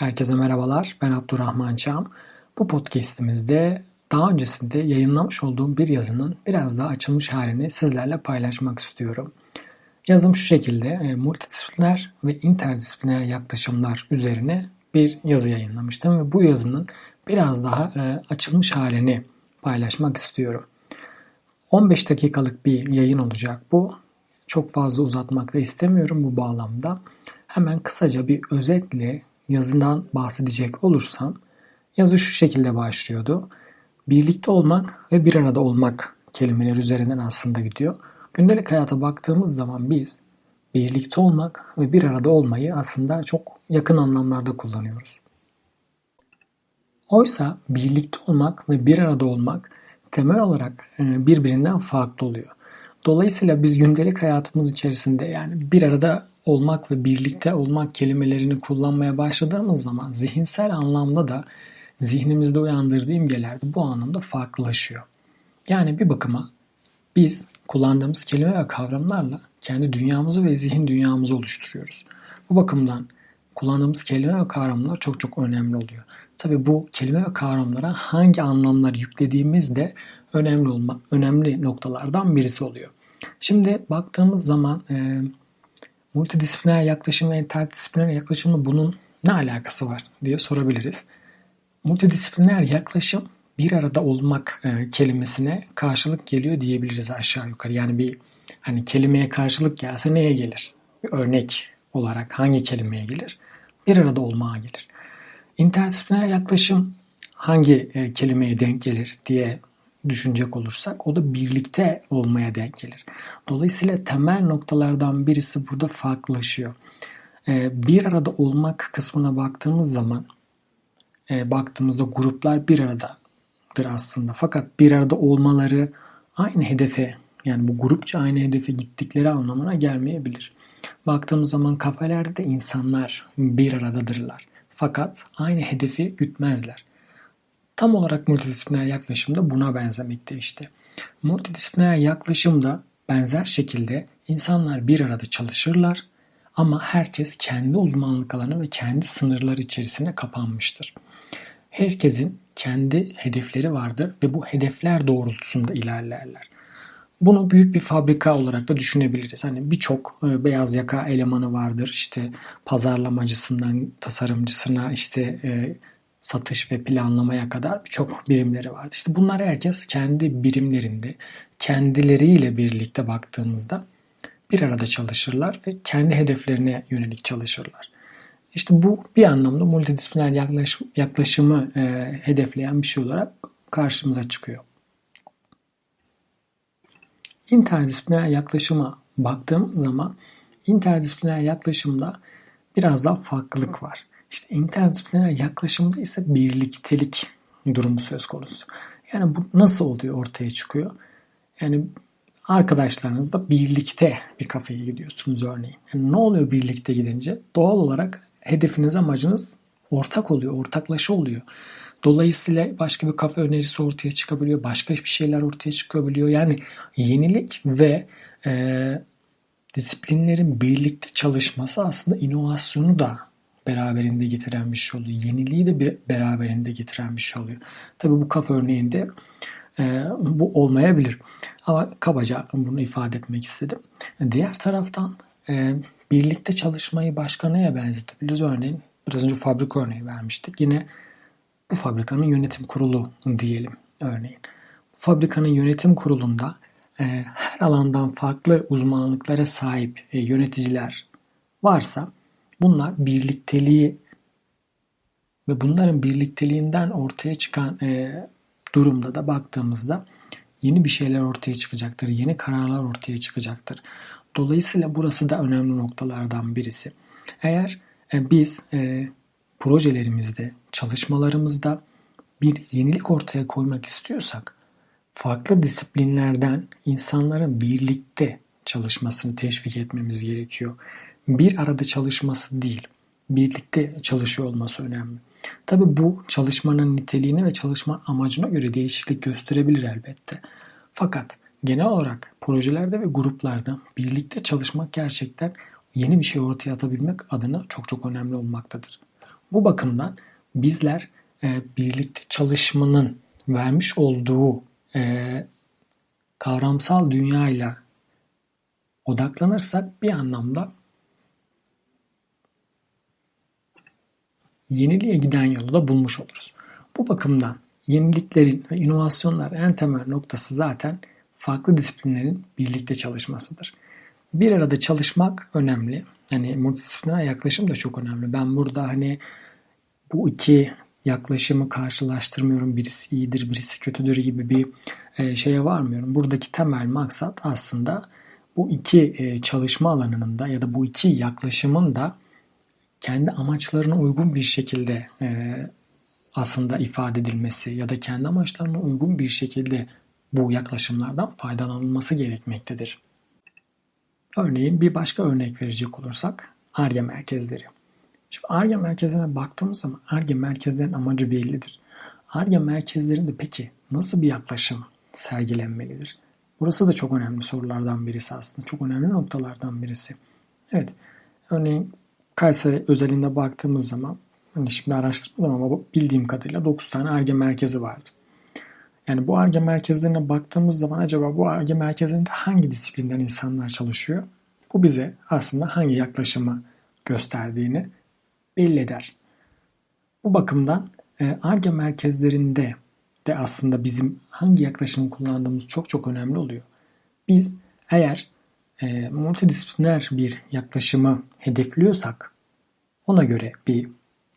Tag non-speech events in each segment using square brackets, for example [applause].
Herkese merhabalar. Ben Abdurrahman Çam. Bu podcast'imizde daha öncesinde yayınlamış olduğum bir yazının biraz daha açılmış halini sizlerle paylaşmak istiyorum. Yazım şu şekilde e, multidisipliner ve interdisipliner yaklaşımlar üzerine bir yazı yayınlamıştım ve bu yazının biraz daha e, açılmış halini paylaşmak istiyorum. 15 dakikalık bir yayın olacak bu. Çok fazla uzatmak da istemiyorum bu bağlamda. Hemen kısaca bir özetle yazından bahsedecek olursam yazı şu şekilde başlıyordu. Birlikte olmak ve bir arada olmak kelimeler üzerinden aslında gidiyor. Gündelik hayata baktığımız zaman biz birlikte olmak ve bir arada olmayı aslında çok yakın anlamlarda kullanıyoruz. Oysa birlikte olmak ve bir arada olmak temel olarak e, birbirinden farklı oluyor. Dolayısıyla biz gündelik hayatımız içerisinde yani bir arada olmak ve birlikte olmak kelimelerini kullanmaya başladığımız zaman zihinsel anlamda da zihnimizde uyandırdığı imgeler bu anlamda farklılaşıyor. Yani bir bakıma biz kullandığımız kelime ve kavramlarla kendi dünyamızı ve zihin dünyamızı oluşturuyoruz. Bu bakımdan kullandığımız kelime ve kavramlar çok çok önemli oluyor. Tabi bu kelime ve kavramlara hangi anlamlar yüklediğimiz de önemli olma, önemli noktalardan birisi oluyor. Şimdi baktığımız zaman e, multidisipliner yaklaşım ve interdisipliner yaklaşımla bunun ne alakası var diye sorabiliriz. Multidisipliner yaklaşım bir arada olmak e, kelimesine karşılık geliyor diyebiliriz aşağı yukarı. Yani bir hani kelimeye karşılık gelse neye gelir? Bir örnek olarak hangi kelimeye gelir? Bir arada olmaya gelir. İnterdisipliner yaklaşım hangi e, kelimeye denk gelir diye düşünecek olursak o da birlikte olmaya denk gelir. Dolayısıyla temel noktalardan birisi burada farklılaşıyor. E, bir arada olmak kısmına baktığımız zaman e, baktığımızda gruplar bir aradadır aslında. Fakat bir arada olmaları aynı hedefe yani bu grupça aynı hedefe gittikleri anlamına gelmeyebilir. Baktığımız zaman kafelerde de insanlar bir aradadırlar. Fakat aynı hedefi gütmezler. Tam olarak multidisipliner yaklaşımda buna benzemekte işte. Multidisipliner yaklaşımda benzer şekilde insanlar bir arada çalışırlar ama herkes kendi uzmanlık alanı ve kendi sınırları içerisine kapanmıştır. Herkesin kendi hedefleri vardır ve bu hedefler doğrultusunda ilerlerler. Bunu büyük bir fabrika olarak da düşünebiliriz. Hani birçok e, beyaz yaka elemanı vardır. İşte pazarlamacısından tasarımcısına işte e, satış ve planlamaya kadar birçok birimleri vardır. İşte bunlar herkes kendi birimlerinde kendileriyle birlikte baktığımızda bir arada çalışırlar ve kendi hedeflerine yönelik çalışırlar. İşte bu bir anlamda multidisipliner yaklaşım, yaklaşımı e, hedefleyen bir şey olarak karşımıza çıkıyor. İnterdisipliner yaklaşıma baktığımız zaman interdisipliner yaklaşımda biraz daha farklılık var. İşte interdisipliner yaklaşımda ise birliktelik durumu söz konusu. Yani bu nasıl oluyor ortaya çıkıyor? Yani arkadaşlarınızla birlikte bir kafeye gidiyorsunuz örneğin. Yani ne oluyor birlikte gidince? Doğal olarak hedefiniz, amacınız ortak oluyor, ortaklaşa oluyor. Dolayısıyla başka bir kafe önerisi ortaya çıkabiliyor, başka bir şeyler ortaya çıkabiliyor. Yani yenilik ve e, disiplinlerin birlikte çalışması aslında inovasyonu da beraberinde getiren bir şey oluyor. Yeniliği de beraberinde getiren bir şey oluyor. Tabi bu kafa örneğinde e, bu olmayabilir. Ama kabaca bunu ifade etmek istedim. Diğer taraftan e, birlikte çalışmayı başka neye benzetebiliriz? Örneğin biraz önce fabrika örneği vermiştik. Yine bu fabrikanın yönetim kurulu diyelim örneğin. Fabrikanın yönetim kurulunda e, her alandan farklı uzmanlıklara sahip e, yöneticiler varsa bunlar birlikteliği ve bunların birlikteliğinden ortaya çıkan e, durumda da baktığımızda yeni bir şeyler ortaya çıkacaktır. Yeni kararlar ortaya çıkacaktır. Dolayısıyla burası da önemli noktalardan birisi. Eğer e, biz e, projelerimizde, çalışmalarımızda bir yenilik ortaya koymak istiyorsak farklı disiplinlerden insanların birlikte çalışmasını teşvik etmemiz gerekiyor. Bir arada çalışması değil, birlikte çalışıyor olması önemli. Tabi bu çalışmanın niteliğine ve çalışma amacına göre değişiklik gösterebilir elbette. Fakat genel olarak projelerde ve gruplarda birlikte çalışmak gerçekten yeni bir şey ortaya atabilmek adına çok çok önemli olmaktadır. Bu bakımdan bizler e, birlikte çalışmanın vermiş olduğu e, kavramsal dünyayla odaklanırsak bir anlamda yeniliğe giden yolu da bulmuş oluruz. Bu bakımdan yeniliklerin ve inovasyonlar en temel noktası zaten farklı disiplinlerin birlikte çalışmasıdır. Bir arada çalışmak önemli. Yani multidisipliner yaklaşım da çok önemli. Ben burada hani bu iki yaklaşımı karşılaştırmıyorum. Birisi iyidir, birisi kötüdür gibi bir e, şeye varmıyorum. Buradaki temel maksat aslında bu iki e, çalışma alanının da ya da bu iki yaklaşımın da kendi amaçlarına uygun bir şekilde e, aslında ifade edilmesi ya da kendi amaçlarına uygun bir şekilde bu yaklaşımlardan faydalanılması gerekmektedir. Örneğin bir başka örnek verecek olursak ARGE merkezleri. Şimdi ARGE merkezlerine baktığımız zaman ARGE merkezlerin amacı bellidir. ARGE merkezlerinde peki nasıl bir yaklaşım sergilenmelidir? Burası da çok önemli sorulardan birisi aslında. Çok önemli noktalardan birisi. Evet, örneğin Kayseri özelinde baktığımız zaman hani şimdi araştırmadım ama bildiğim kadarıyla 9 tane ARGE merkezi vardı. Yani bu ARGE merkezlerine baktığımız zaman acaba bu ARGE merkezlerinde hangi disiplinden insanlar çalışıyor? Bu bize aslında hangi yaklaşımı gösterdiğini belli eder. Bu bakımdan ARGE e merkezlerinde de aslında bizim hangi yaklaşımı kullandığımız çok çok önemli oluyor. Biz eğer e, multidisipliner bir yaklaşımı hedefliyorsak ona göre bir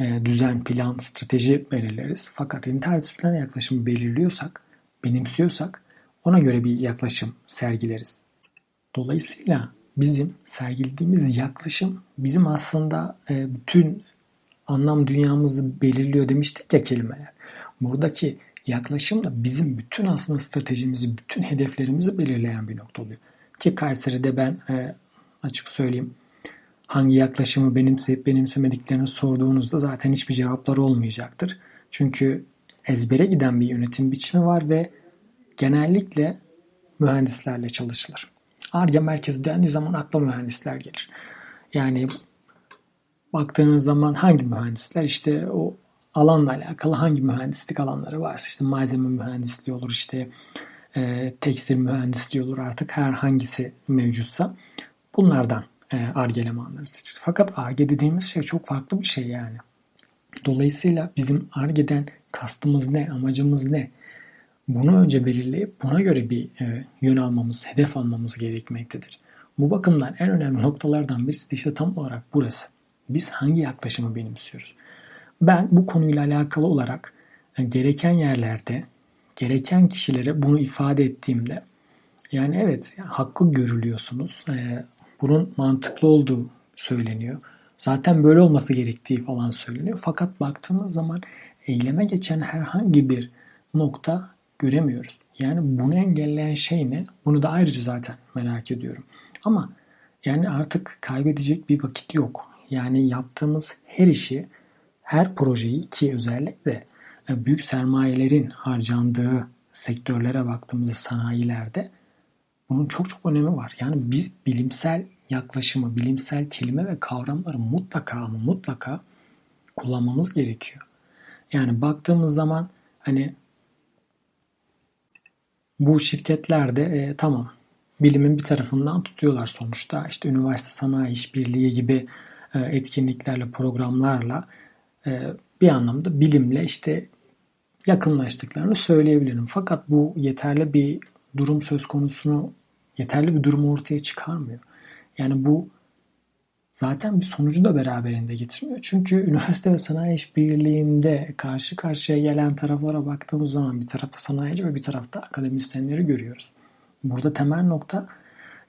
e, düzen, plan, strateji belirleriz. Fakat interdisipliner yaklaşımı belirliyorsak, benimsiyorsak ona göre bir yaklaşım sergileriz. Dolayısıyla bizim sergilediğimiz yaklaşım bizim aslında e, bütün anlam dünyamızı belirliyor demiştik ya kelimeler. Buradaki yaklaşım da bizim bütün aslında stratejimizi, bütün hedeflerimizi belirleyen bir nokta oluyor. Ki Kayseri'de ben e, açık söyleyeyim hangi yaklaşımı benimseyip benimsemediklerini sorduğunuzda zaten hiçbir cevapları olmayacaktır. Çünkü ezbere giden bir yönetim biçimi var ve genellikle mühendislerle çalışılır. ARGE merkezi dendiği zaman akla mühendisler gelir. Yani baktığınız zaman hangi mühendisler işte o alanla alakalı hangi mühendislik alanları varsa işte malzeme mühendisliği olur işte e, tekstil mühendisliği olur artık her hangisi mevcutsa bunlardan e, ARGE elemanları seçilir. Fakat ARGE dediğimiz şey çok farklı bir şey yani. Dolayısıyla bizim ARGE'den kastımız ne, amacımız ne? Bunu önce belirleyip buna göre bir e, yön almamız, hedef almamız gerekmektedir. Bu bakımdan en önemli noktalardan birisi de işte tam olarak burası. Biz hangi yaklaşımı benimsiyoruz? Ben bu konuyla alakalı olarak e, gereken yerlerde, gereken kişilere bunu ifade ettiğimde yani evet haklı görülüyorsunuz. E, bunun mantıklı olduğu söyleniyor. Zaten böyle olması gerektiği falan söyleniyor. Fakat baktığımız zaman eyleme geçen herhangi bir nokta göremiyoruz. Yani bunu engelleyen şey ne? Bunu da ayrıca zaten merak ediyorum. Ama yani artık kaybedecek bir vakit yok. Yani yaptığımız her işi, her projeyi ki özellikle büyük sermayelerin harcandığı sektörlere baktığımızda sanayilerde bunun çok çok önemi var. Yani biz bilimsel yaklaşımı, bilimsel kelime ve kavramları mutlaka ama mutlaka kullanmamız gerekiyor. Yani baktığımız zaman hani bu şirketlerde e, tamam bilimin bir tarafından tutuyorlar sonuçta. İşte üniversite sanayi işbirliği gibi e, etkinliklerle, programlarla e, bir anlamda bilimle işte yakınlaştıklarını söyleyebilirim. Fakat bu yeterli bir durum söz konusunu yeterli bir durum ortaya çıkarmıyor. Yani bu zaten bir sonucu da beraberinde getirmiyor. Çünkü [laughs] üniversite ve sanayi işbirliğinde karşı karşıya gelen taraflara baktığımız zaman bir tarafta sanayici ve bir tarafta akademisyenleri görüyoruz. Burada temel nokta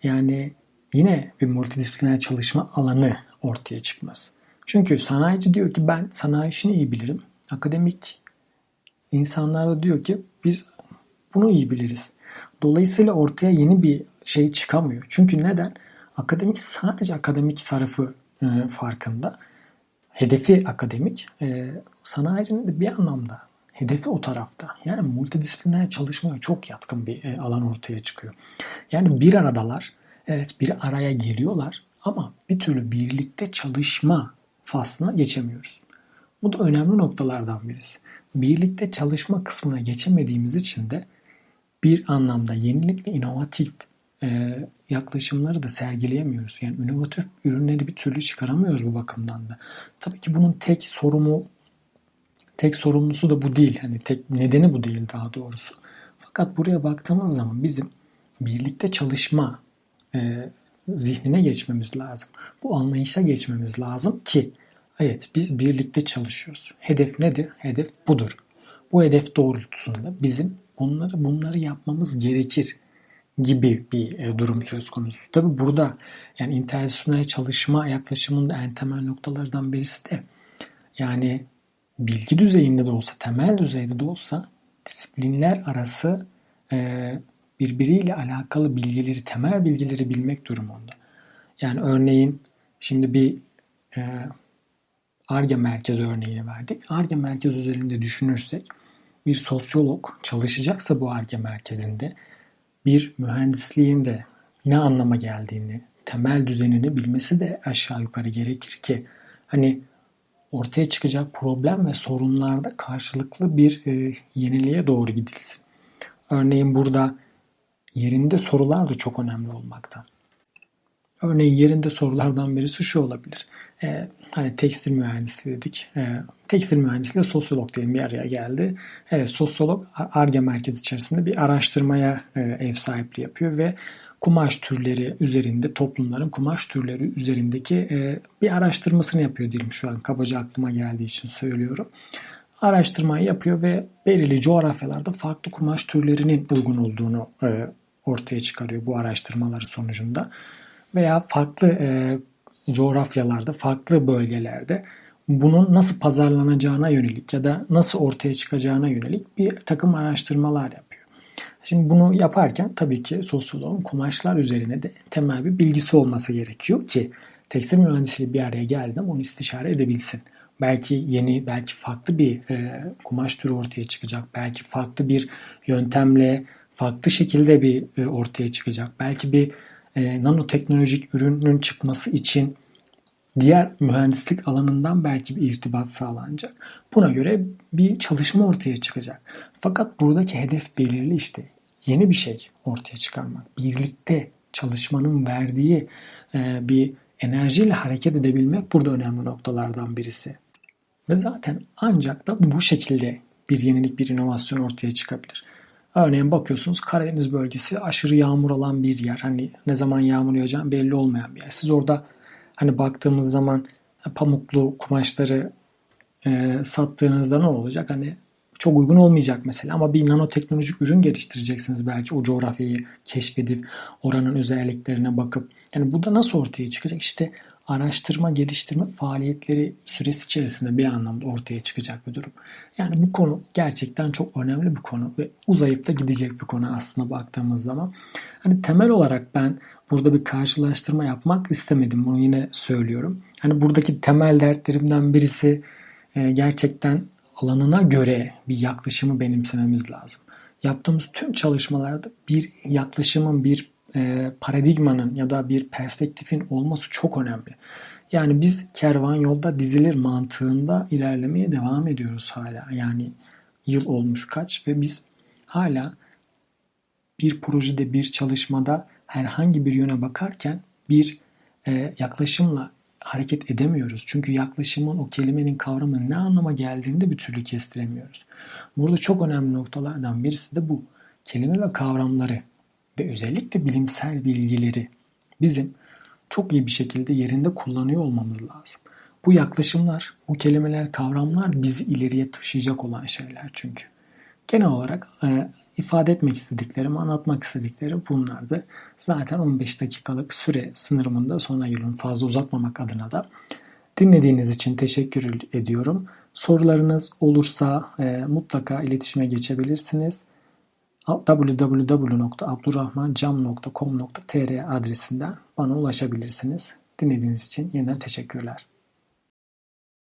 yani yine bir multidisipliner çalışma alanı ortaya çıkması. Çünkü sanayici diyor ki ben sanayi işini iyi bilirim. Akademik insanlar da diyor ki biz bunu iyi biliriz. Dolayısıyla ortaya yeni bir şey çıkamıyor. Çünkü neden? Akademik sadece akademik tarafı e, farkında. Hedefi akademik. E, sanayicinin de bir anlamda hedefi o tarafta. Yani multidisipliner çalışmaya çok yatkın bir e, alan ortaya çıkıyor. Yani bir aradalar. Evet bir araya geliyorlar ama bir türlü birlikte çalışma faslına geçemiyoruz. Bu da önemli noktalardan birisi. Birlikte çalışma kısmına geçemediğimiz için de bir anlamda yenilik ve inovatif e, yaklaşımları da sergileyemiyoruz. Yani inovatif ürünleri bir türlü çıkaramıyoruz bu bakımdan da. Tabii ki bunun tek sorumu tek sorumlusu da bu değil. Hani tek nedeni bu değil daha doğrusu. Fakat buraya baktığımız zaman bizim birlikte çalışma e, zihnine geçmemiz lazım. Bu anlayışa geçmemiz lazım ki evet biz birlikte çalışıyoruz. Hedef nedir? Hedef budur. Bu hedef doğrultusunda bizim bunları bunları yapmamız gerekir gibi bir e, durum söz konusu. Tabi burada yani interdisipliner çalışma yaklaşımının en temel noktalardan birisi de yani bilgi düzeyinde de olsa, temel düzeyde de olsa disiplinler arası e, birbiriyle alakalı bilgileri, temel bilgileri bilmek durumunda. Yani örneğin şimdi bir e, ARGE merkez örneğini verdik. ARGE merkez üzerinde düşünürsek bir sosyolog çalışacaksa bu ARGE merkezinde bir mühendisliğin de ne anlama geldiğini, temel düzenini bilmesi de aşağı yukarı gerekir ki hani ortaya çıkacak problem ve sorunlarda karşılıklı bir e, yeniliğe doğru gidilsin. Örneğin burada yerinde sorular da çok önemli olmakta. Örneğin yerinde sorulardan birisi şu olabilir. Ee, hani tekstil mühendisliği dedik. Ee, tekstil mühendisliği sosyolog diyelim bir araya geldi. Evet sosyolog ARGE merkezi içerisinde bir araştırmaya e, ev sahipliği yapıyor ve kumaş türleri üzerinde toplumların kumaş türleri üzerindeki e, bir araştırmasını yapıyor diyelim şu an kabaca aklıma geldiği için söylüyorum. Araştırmayı yapıyor ve belirli coğrafyalarda farklı kumaş türlerinin uygun olduğunu e, ortaya çıkarıyor bu araştırmaları sonucunda. Veya farklı e, coğrafyalarda, farklı bölgelerde bunun nasıl pazarlanacağına yönelik ya da nasıl ortaya çıkacağına yönelik bir takım araştırmalar yapıyor. Şimdi bunu yaparken tabii ki sosyoloğun kumaşlar üzerine de temel bir bilgisi olması gerekiyor ki tekstil mühendisliği bir araya geldi onu istişare edebilsin. Belki yeni, belki farklı bir e, kumaş türü ortaya çıkacak. Belki farklı bir yöntemle, farklı şekilde bir e, ortaya çıkacak. Belki bir e, nanoteknolojik ürünün çıkması için diğer mühendislik alanından belki bir irtibat sağlanacak. Buna göre bir çalışma ortaya çıkacak. Fakat buradaki hedef belirli işte. Yeni bir şey ortaya çıkarmak. Birlikte çalışmanın verdiği e, bir enerjiyle hareket edebilmek burada önemli noktalardan birisi. Ve zaten ancak da bu şekilde bir yenilik, bir inovasyon ortaya çıkabilir. Örneğin bakıyorsunuz Karadeniz bölgesi aşırı yağmur alan bir yer. Hani ne zaman yağmur yağacağı belli olmayan bir yer. Siz orada hani baktığımız zaman pamuklu kumaşları e, sattığınızda ne olacak? Hani çok uygun olmayacak mesela ama bir nanoteknolojik ürün geliştireceksiniz belki o coğrafyayı keşfedip oranın özelliklerine bakıp yani bu da nasıl ortaya çıkacak işte araştırma geliştirme faaliyetleri süresi içerisinde bir anlamda ortaya çıkacak bir durum. Yani bu konu gerçekten çok önemli bir konu ve uzayıp da gidecek bir konu aslında baktığımız zaman. Hani temel olarak ben burada bir karşılaştırma yapmak istemedim. Bunu yine söylüyorum. Hani buradaki temel dertlerimden birisi e, gerçekten alanına göre bir yaklaşımı benimsememiz lazım. Yaptığımız tüm çalışmalarda bir yaklaşımın, bir e, paradigmanın ya da bir perspektifin olması çok önemli. Yani biz kervan yolda dizilir mantığında ilerlemeye devam ediyoruz hala. Yani yıl olmuş kaç ve biz hala bir projede, bir çalışmada herhangi bir yöne bakarken bir e, yaklaşımla hareket edemiyoruz. Çünkü yaklaşımın o kelimenin kavramının ne anlama geldiğini de bir türlü kestiremiyoruz. Burada çok önemli noktalardan birisi de bu. Kelime ve kavramları ve özellikle bilimsel bilgileri bizim çok iyi bir şekilde yerinde kullanıyor olmamız lazım. Bu yaklaşımlar, bu kelimeler, kavramlar bizi ileriye taşıyacak olan şeyler çünkü. Genel olarak e, ifade etmek istediklerim, anlatmak istediklerim bunlardı. Zaten 15 dakikalık süre sınırımında sonra yılın fazla uzatmamak adına da dinlediğiniz için teşekkür ediyorum. Sorularınız olursa e, mutlaka iletişime geçebilirsiniz www.abdurrahmancam.com.tr adresinden bana ulaşabilirsiniz. Dinlediğiniz için yeniden teşekkürler.